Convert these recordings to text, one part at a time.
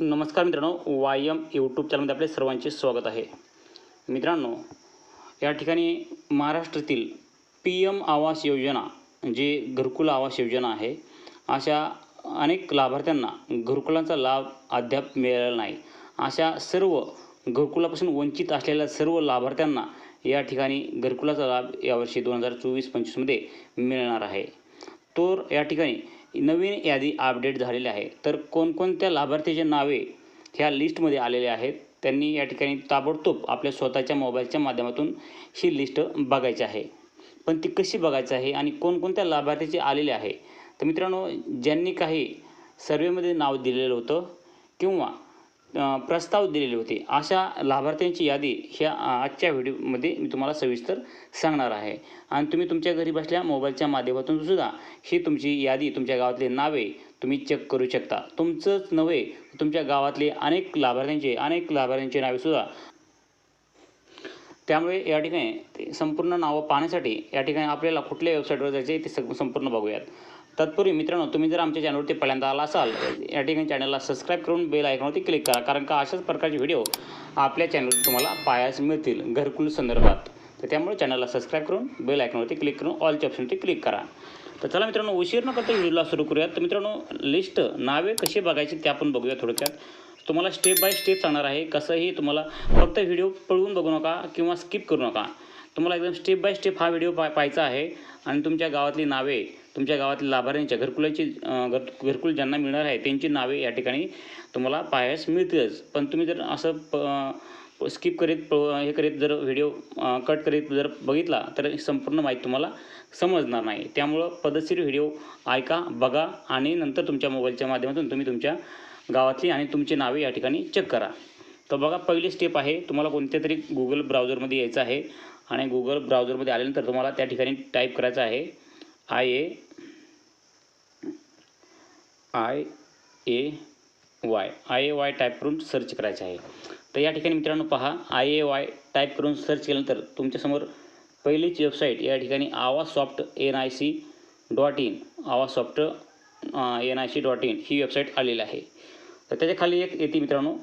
नमस्कार मित्रांनो Y M YouTube चॅनलमध्ये आपले सर्वांचे स्वागत आहे. मित्रांनो या ठिकाणी महाराष्ट्रातील पी एम आवास योजना जे घरकुल आवास योजना आहे अशा अनेक लाभार्थ्यांना घरकुलांचा लाभ अद्याप मिळालेला नाही. अशा सर्व घरकुलापासून वंचित असलेल्या सर्व लाभार्थ्यांना या ठिकाणी घरकुलाचा लाभ यावर्षी दोन हजार चोवीस पंचवीसमध्ये मिळणार आहे. तर या ठिकाणी नवीन यादी अपडेट झालेली आहे. तर कोणकोणत्या लाभार्थीचे नावे ह्या लिस्टमध्ये आलेले आहेत? त्यांनी या ठिकाणी ताबडतोब आपल्या स्वतःच्या मोबाईलच्या माध्यमातून ही लिस्ट बघायची आहे. पण ती कशी बघायची आहे आणि कोणकोणत्या लाभार्थीचे आलेले आहे? तर मित्रांनो ज्यांनी काही सर्वेमध्ये नाव दिलेलं होतं किंवा प्रस्ताव दिलेले होते. अशा लाभार्थ्यांची यादी ह्या आजच्या व्हिडिओमध्ये मी तुम्हाला सविस्तर सांगणार आहे. आणि तुम्ही तुमच्या घरी बसल्या मोबाईलच्या माध्यमातून सुद्धा ही तुमची यादी तुमच्या गावातले नावे तुम्ही चेक करू शकता. तुमचंच नव्हे तुमच्या गावातले अनेक लाभार्थ्यांचे अनेक लाभार्थ्यांचे नावेसुद्धा त्यामुळे या ठिकाणी ते संपूर्ण नावं पाहण्यासाठी या ठिकाणी आपल्याला कुठल्या वेबसाईटवर जायचे ते संपूर्ण बघूयात. तत्पूर्वी मित्रांनो तुम्ही जर आमच्या चॅनलवरती पहिल्यांदा आला असाल या ठिकाणी चॅनलला सबस्क्राईब करून बेल आयकॉनवरती क्लिक करा कारण का अशाच प्रकारचे व्हिडिओ आपल्या चॅनलवर तुम्हाला पाहायला मिळतील घरकुल संदर्भात. तर त्यामुळे चॅनलला सबस्क्राईब करून बेल आयकॉनवरती क्लिक करून ऑलच्या ऑप्शनवरती क्लिक करा. तर चला मित्रांनो उशीर न करता व्हिडिओला सुरू करूयात. तर मित्रांनो लिस्ट नावे कशी बघायची ते आपण बघूया थोडक्यात. तुम्हाला स्टेप बाय स्टेप सांगणार आहे कसंही तुम्हाला फक्त व्हिडिओ पळवून बघू नका किंवा स्किप करू नका. तुम्हाला एकदम स्टेप बाय स्टेप हा व्हिडिओ पा पाहायचा आहे. आणि तुमच्या गावातली नावे तुमच्या गावातल्या लाभार्थ्यांच्या घरकुलाची घर घरकुल ज्यांना मिळणार आहे त्यांची नावे या ठिकाणी तुम्हाला पाहायस मिळतीलच. पण तुम्ही जर असं प स्किप करीत हे करीत जर व्हिडिओ कट करीत जर बघितला तर संपूर्ण माहिती तुम्हाला समजणार नाही. त्यामुळं पद्धतशीर व्हिडिओ ऐका बघा आणि नंतर तुमच्या मोबाईलच्या माध्यमातून तुम्ही तुमच्या गावातली आणि तुमची नावे या ठिकाणी चेक करा. तर बघा पहिली स्टेप आहे तुम्हाला कोणत्या तरी गुगल ब्राउझरमध्ये यायचं आहे आणि गुगल ब्राउझरमध्ये आल्यानंतर तुम्हाला त्या ठिकाणी टाईप करायचं आहे. I A I A Y I A Y type करून सर्च करायचं आहे. तर या ठिकाणी मित्रांनो पहा आय ए वाय टाईप करून सर्च केल्यानंतर तुमच्यासमोर पहिलीच वेबसाईट या ठिकाणी आवाज soft N I C dot in आवाज soft N I C dot in he website आलेली आहे. तर त्याच्याखाली एक येते मित्रांनो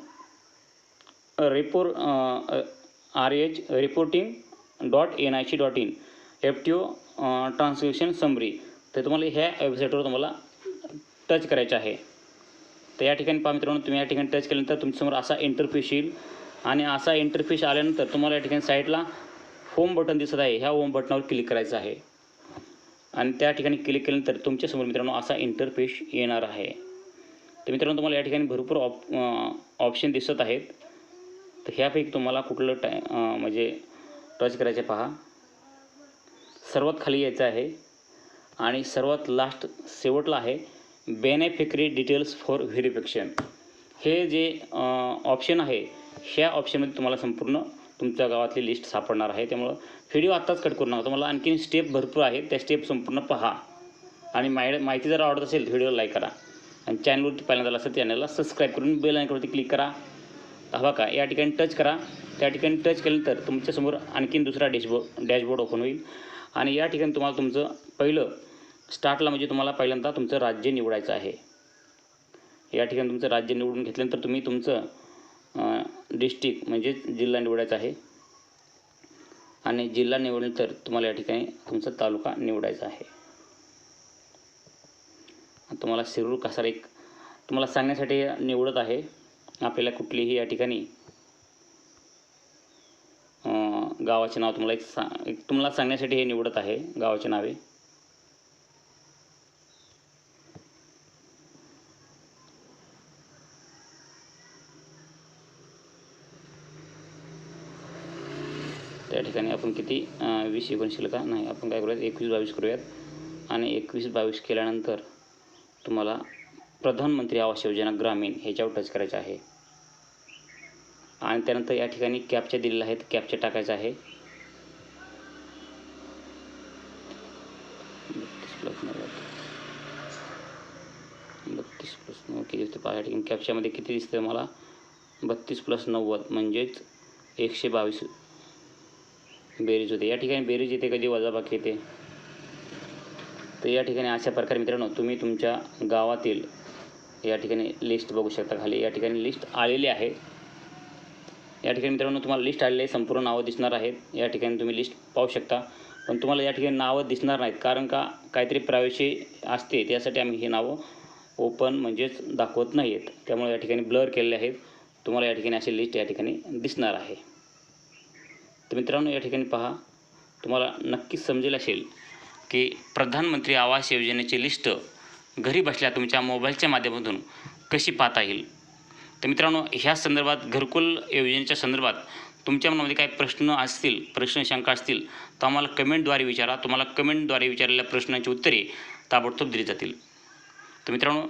reaper R H reporting dot N I C dot in F T O translation summary तर तुम्हाला ह्या वेबसाईटवर तुम्हाला टच करायचं आहे. तर या ठिकाणी पहा मित्रांनो तुम्ही या ठिकाणी टच केल्यानंतर तुमच्यासमोर असा इंटरफेस येईल. आणि असा इंटरफेस आल्यानंतर तुम्हाला या ठिकाणी साईडला होम बटन दिसत आहे. ह्या होम बटनावर क्लिक करायचं आहे. आणि त्या ठिकाणी क्लिक केल्यानंतर तुमच्यासमोर मित्रांनो असा इंटरफेस येणार आहे. तर मित्रांनो तुम्हाला या ठिकाणी भरपूर ऑप ऑप्शन दिसत आहेत. तर ह्यापैकी तुम्हाला कुठलं टाय म्हणजे टच करायचे पहा. सर्वात खाली यायचं आहे. आणि सर्वात लास्ट शेवटला आहे. बेनेफिकरी डिटेल्स फॉर व्हेरिफिकेशन हे जे ऑप्शन आहे ह्या ऑप्शनमध्ये तुम्हाला संपूर्ण तुमच्या गावातली लिस्ट सापडणार आहे. त्यामुळं व्हिडिओ आत्ताच कट करू नका. तुम्हाला आणखीन स्टेप भरपूर आहेत. त्या स्टेप संपूर्ण पहा. आणि माय माहिती जर आवडत असेल व्हिडिओ लाईक करा. आणि चॅनलवरती पहिल्यांदा आला असेल चॅनलला सबस्क्राईब करून बेल आयकॉनवरती क्लिक करा. हवा का? या ठिकाणी टच करा. त्या ठिकाणी टच केल्यानंतर तुमच्यासमोर आणखीन दुसरा डॅशबोर्ड डॅशबोर्ड ओपन होईल. आणि या ठिकाणी तुम्हाला तुमचं पहिलं स्टार्टला म्हणजे तुम्हाला पहिल्यांदा तुमचं राज्य निवडायचं आहे. या ठिकाणी तुमचं राज्य निवडून घेतल्यानंतर तुम्ही तुमचं डिस्ट्रिक्ट म्हणजे जिल्हा निवडायचा आहे. आणि जिल्हा निवडल्यानंतर तुम्हाला या ठिकाणी तुमचा तालुका निवडायचा आहे. तुम्हाला शिरूर कसार एक तुम्हाला सांगण्यासाठी निवडत आहे. आपल्याला कुठलीही या ठिकाणी गावाचे नाव तुम्हाला एक सा एक तुम्हाला सांगण्यासाठी हे निवडत आहे गावाचे नावे. त्या ठिकाणी आपण किती वीस एकोणीसला का? नाही आपण काय करूयात? एकवीस बावीस करूयात. आणि एकवीस बावीस केल्यानंतर तुम्हाला प्रधानमंत्री आवास योजना ग्रामीण ह्याच्यावर टच करायचं आहे. आणि त्यानंतर या ठिकाणी कॅपच्या दिलेल्या आहेत. कॅपच्या टाकायचं आहे. बत्तीस प्लस नव्वद. बत्तीस प्लस नव्वद किती दिसते ठिकाणी कॅपच्यामध्ये किती दिसतं मला? बत्तीस प्लस नव्वद म्हणजेच एकशे बावीस बेरीज होते. या ठिकाणी बेरीज येते कधी? वजाबाकी येते. तर या ठिकाणी अशा प्रकारे मित्रांनो तुम्ही तुमच्या गावातील या ठिकाणी लिस्ट बघू शकता खाली. या ठिकाणी लिस्ट आलेली आहे. या ठिकाणी मित्रांनो तुम्हाला लिस्ट आलेली संपूर्ण नावं दिसणार आहेत. या ठिकाणी तुम्ही लिस्ट पाहू शकता. पण तुम्हाला या ठिकाणी नावं दिसणार नाहीत. कारण का? काहीतरी प्रायव्हसी असते. त्यासाठी आम्ही ही नावं ओपन म्हणजेच दाखवत नाही आहेत त्यामुळे या ठिकाणी ब्लर केलेले आहेत. तुम्हाला या ठिकाणी अशी लिस्ट या ठिकाणी दिसणार आहे. तर मित्रांनो या ठिकाणी पहा. तुम्हाला नक्कीच समजेल असेल की प्रधानमंत्री आवास योजनेची लिस्ट घरी बसल्या तुमच्या मोबाईलच्या माध्यमातून कशी पाहता येईल? तर मित्रांनो ह्या संदर्भात घरकुल योजनेच्या संदर्भात तुमच्या मनामध्ये काही प्रश्न असतील प्रश्न शंका असतील तर आम्हाला कमेंटद्वारे विचारा. तुम्हाला कमेंटद्वारे विचारलेल्या प्रश्नांची उत्तरे ताबडतोब दिली जातील. तर मित्रांनो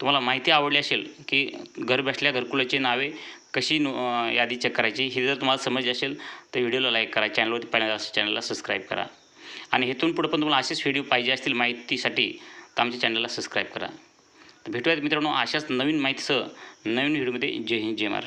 तुम्हाला माहिती आवडली असेल की घर बसल्या घरकुलाची नावे कशी नो यादी चेक करायची हे जर तुम्हाला समजली असेल तर व्हिडिओला लाईक करा चॅनलवरती पाहिजे असं चॅनलला सबस्क्राईब करा. आणि इथून पुढे पण तुम्हाला असेच व्हिडिओ पाहिजे असतील माहितीसाठी तर आमच्या चॅनलला सबस्क्राईब करा. भेटूयात मित्रांनो अशाच नवीन माहितीसह नवीन व्हिडिओमध्ये जय हिंद जय महाराष्ट्र.